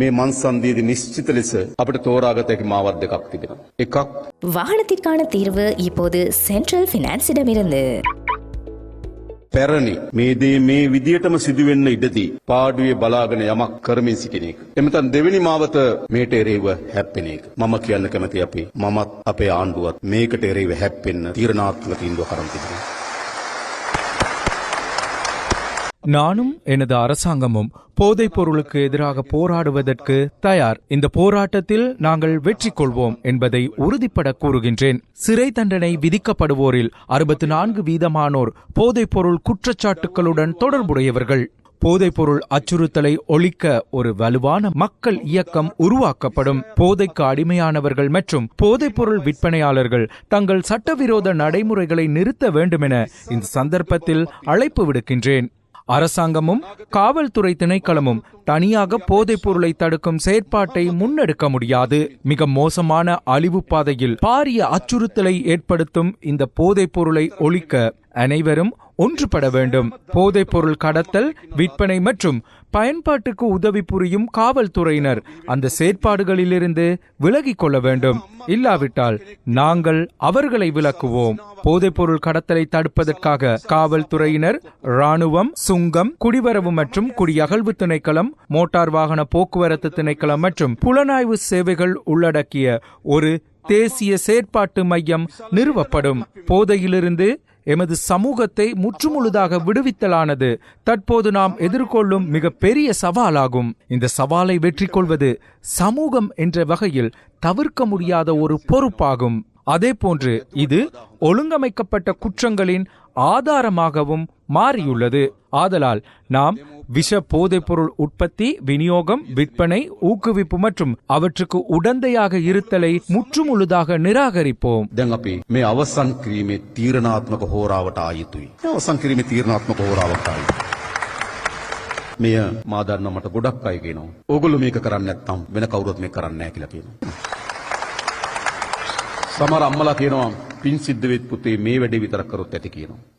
මේ මන්සන්දීද නිශ්චිත ලෙස අපට තෝරාගත හැකි මාවත් දෙකක් තිබෙනවා. එකක් வாகனத்திற்கான தீர்வு இப்போது சென்ட்ரல் பினான்ஸிடமிருந்து පැරණි මේ දේ මේ විදියටම සිදුවෙන්න ඉඩදී පාඩුවේ බලාගෙන යමක් කරමින් සිටින එක. එමතන් දෙවෙනි මාවත මේට එරෙහිව හැප්පෙන එක. මම කියන්න කැමති අපි මමත් අපේ ආණ්ඩුවත් මේකට එරෙහිව හැප්පෙන්න තීරණාත්මක තීන්දුව කරන් තිබෙනවා. நானும் எனது அரசாங்கமும் போதைப் பொருளுக்கு எதிராக போராடுவதற்கு தயார். இந்த போராட்டத்தில் நாங்கள் வெற்றி கொள்வோம் என்பதை உறுதிப்பட கூறுகின்றேன். சிறை தண்டனை விதிக்கப்படுவோரில் அறுபத்தி நான்கு வீதமானோர் போதைப் பொருள் குற்றச்சாட்டுகளுடன் தொடர்புடையவர்கள். போதைப்பொருள் அச்சுறுத்தலை ஒழிக்க ஒரு வலுவான மக்கள் இயக்கம் உருவாக்கப்படும். போதைக்கு அடிமையானவர்கள் மற்றும் போதைப்பொருள் விற்பனையாளர்கள் தங்கள் சட்டவிரோத நடைமுறைகளை நிறுத்த வேண்டுமென இந்த சந்தர்ப்பத்தில் அழைப்பு விடுக்கின்றேன். அரசாங்கமும் காவல்துறை திணைக்களமும் தனியாக போதைப் பொருளை தடுக்கும் செயற்பாட்டை முன்னெடுக்க முடியாது. மிக மோசமான அழிவு பாதையில் பாரிய அச்சுறுத்தலை ஏற்படுத்தும் இந்த போதைப் பொருளை ஒழிக்க அனைவரும் ஒன்றுபட வேண்டும். போதைப் பொருள் கடத்தல் விற்பனை மற்றும் பயன்பாட்டுக்கு உதவி புரியும் காவல்துறையினர் அந்த செயற்பாடுகளிலிருந்து விலகிக் கொள்ள வேண்டும். இல்லாவிட்டால் நாங்கள் அவர்களை விலக்குவோம். போதைப்பொருள் கடத்தலை தடுப்பதற்காக காவல்துறையினர் ராணுவம் சுங்கம் குடிவரவு மற்றும் குடியகழ்வு திணைக்களம் மோட்டார் வாகன போக்குவரத்து திணைக்களம் மற்றும் புலனாய்வு சேவைகள் உள்ளடக்கிய ஒரு தேசிய செயற்பாட்டு மையம் நிறுவப்படும். போதையிலிருந்து எமது சமூகத்தை முற்றுமுழுதாக விடுவித்தலானது. தற்போது நாம் எதிர்கொள்ளும் மிக பெரிய சவாலாகும். இந்த சவாலை வெற்றி கொள்வது சமூகம் என்ற வகையில் தவிர்க்க முடியாத ஒரு பொறுப்பாகும். அதேபோன்று இது ஒழுங்கமைக்கப்பட்ட குற்றங்களின் ஆதாரமாகவும் மாறியுள்ளது ஆதலால் நாம் விஷ போதைப்பொருள் உற்பத்தி விநியோகம் விற்பனை ஊக்குவிப்பு மற்றும் அவற்றுக்கு உடந்தையாக இருத்தலை முற்றுமுழுதாக நிராகரிப்போம் දැන් අපි මේ අවසන් කිරීමේ තීරණාත්මක හෝරාවට ආයුතුයි. මේ අවසන් කිරීමේ තීරණාත්මක හෝරාවට ආයුතුයි. මෙය මා දන්න මට ගොඩක් අය කියනවා. ඕගොල්ලෝ මේක කරන්නේ නැත්නම් වෙන කවුරුත් මේක කරන්නේ නැහැ කියලා කියනවා. සමහර අම්මලා කියනවා පින් සිද්ධ වෙත් පුතේ මේ වැඩේ විතරක් කරොත් ඇති කියනවා.